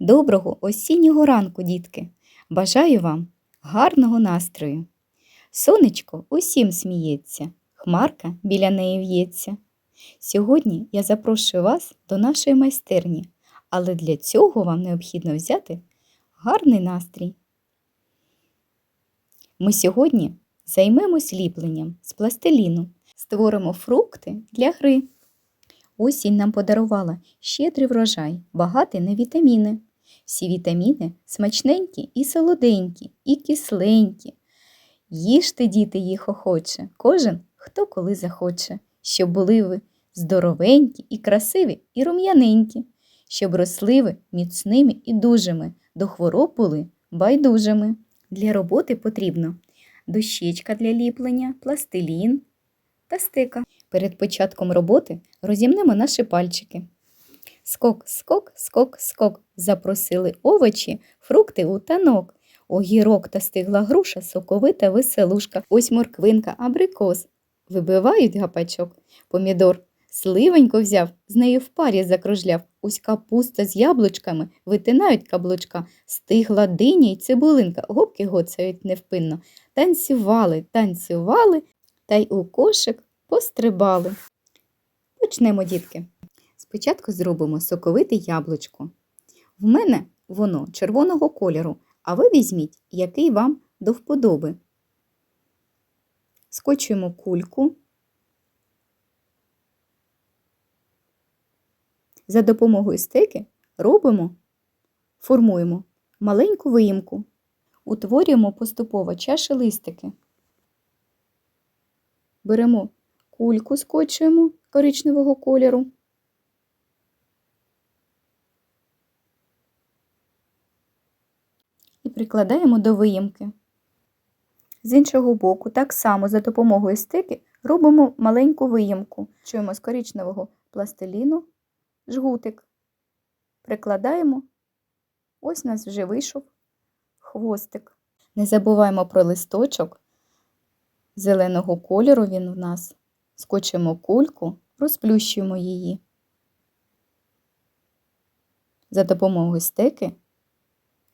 Доброго осіннього ранку, дітки! Бажаю вам гарного настрою. Сонечко усім сміється, хмарка біля неї в'ється. Сьогодні я запрошую вас до нашої майстерні, але для цього вам необхідно взяти гарний настрій. Ми сьогодні займемось ліпленням з пластиліну, створимо фрукти для гри. Осінь нам подарувала щедрий врожай, багатий на вітаміни. Всі вітаміни смачненькі і солоденькі, і кисленькі. Їжте, діти, їх охоче, кожен хто коли захоче, щоб були ви здоровенькі і красиві, і рум'яненькі, щоб росли ви міцними і дужими, до хвороб були байдужими. Для роботи потрібно дощечка для ліплення, пластилін та стика. Перед початком роботи розімнемо наші пальчики. Скок, скок, скок, скок. Запросили овочі, фрукти у танок. Огірок та стигла груша, соковита веселушка. Ось морквинка, абрикос. Вибивають гапачок. Помідор сливонько взяв, з нею в парі закружляв. Ось капуста з яблучками витинають каблучка. Стигла диня й цибулинка, губки гоцають невпинно. Танцювали, танцювали, та й у кошик пострибали. Почнемо, дітки. Спочатку зробимо соковите яблучко. В мене воно червоного кольору, а ви візьміть, який вам до вподоби. Скочуємо кульку. За допомогою стеки робимо, формуємо маленьку виїмку, утворюємо поступово чаші листики. Беремо кульку, скочуємо коричневого кольору. Прикладаємо до виїмки. З іншого боку, так само за допомогою стики робимо маленьку виїмку. Чуємо з коричневого пластиліну жгутик. Прикладаємо. Ось у нас вже вийшов хвостик. Не забуваємо про листочок. Зеленого кольору він у нас. Скочимо кульку, розплющуємо її. За допомогою стеки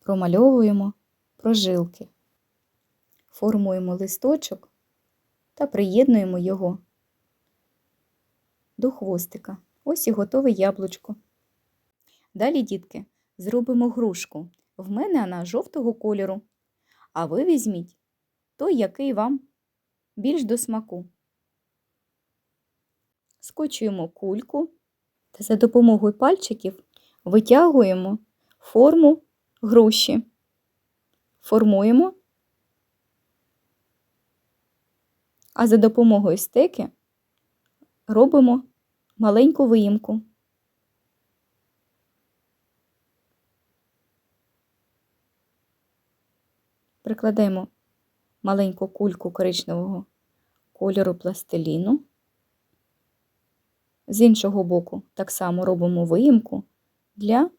промальовуємо прожилки. Формуємо листочок та приєднуємо його до хвостика. Ось і готове яблучко. Далі, дітки, зробимо грушку. В мене вона жовтого кольору. А ви візьміть той, який вам більш до смаку. Скочуємо кульку та за допомогою пальчиків витягуємо форму груші. Формуємо, а за допомогою стеки робимо маленьку виїмку. Прикладаємо маленьку кульку коричневого кольору пластиліну. З іншого боку так само робимо виїмку для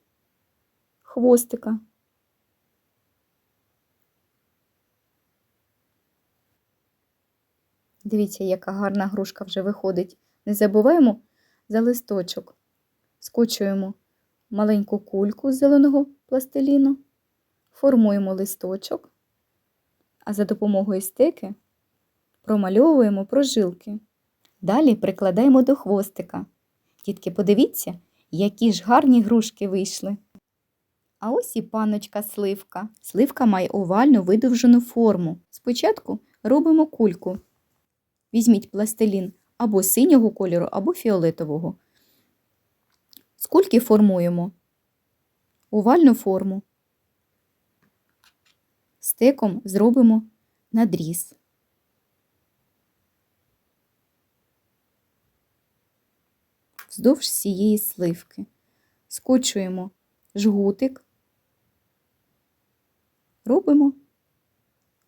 хвостика. Дивіться, яка гарна грушка вже виходить. Не забуваємо за листочок. Скочуємо маленьку кульку з зеленого пластиліну, формуємо листочок, а за допомогою стики промальовуємо прожилки. Далі прикладаємо до хвостика. Дітки, подивіться, які ж гарні грушки вийшли. А ось і паночка сливка. Сливка має овальну видовжену форму. Спочатку робимо кульку. Візьміть пластилін або синього кольору, або фіолетового. З кульки формуємо овальну форму. Стеком зробимо надріз. Вздовж всієї сливки. Скочуємо жгутик, робимо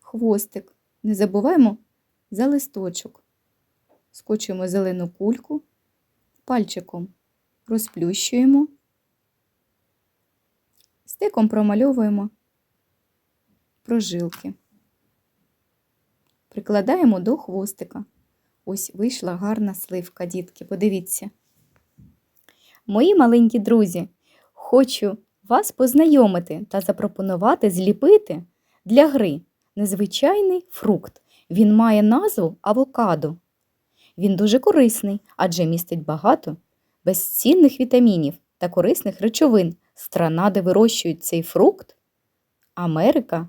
хвостик. Не забуваємо за листочок. Скочуємо зелену кульку, пальчиком розплющуємо, стиком промальовуємо прожилки. Прикладаємо до хвостика. Ось вийшла гарна сливка, дітки, подивіться. Мої маленькі друзі, хочу вас познайомити та запропонувати зліпити для гри незвичайний фрукт. Він має назву авокадо. Він дуже корисний, адже містить багато безцінних вітамінів та корисних речовин. Страна, де вирощують цей фрукт Америка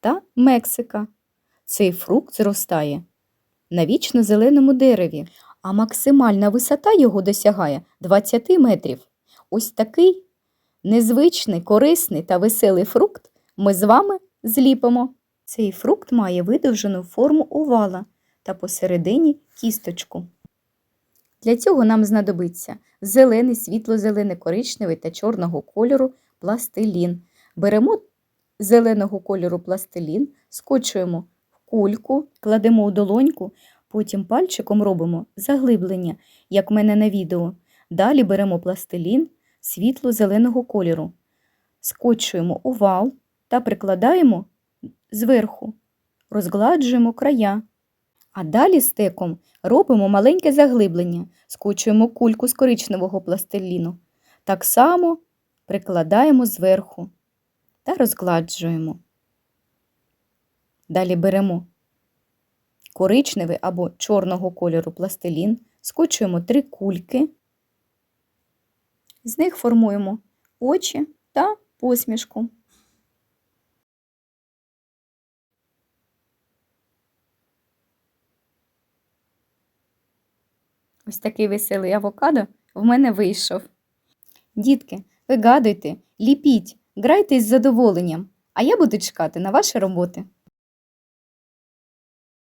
та Мексика. Цей фрукт зростає на вічно зеленому дереві, а максимальна висота його досягає 20 метрів. Ось такий незвичний, корисний та веселий фрукт ми з вами зліпимо. Цей фрукт має видовжену форму овала та посередині кісточку. Для цього нам знадобиться зелений, світло-зелений, коричневий та чорного кольору пластилін. Беремо зеленого кольору пластилін, скочуємо в кульку, кладемо у долоньку, потім пальчиком робимо заглиблення, як в мене на відео. Далі беремо пластилін світло-зеленого кольору, скочуємо овал та прикладаємо зверху, розгладжуємо края. А далі стеком робимо маленьке заглиблення, скочуємо кульку з коричневого пластиліну. Так само прикладаємо зверху та розгладжуємо. Далі беремо коричневий або чорного кольору пластилін, скочуємо три кульки, з них формуємо очі та посмішку. Ось такий веселий авокадо в мене вийшов. Дітки, вигадуйте, ліпіть, грайте із задоволенням, а я буду чекати на ваші роботи.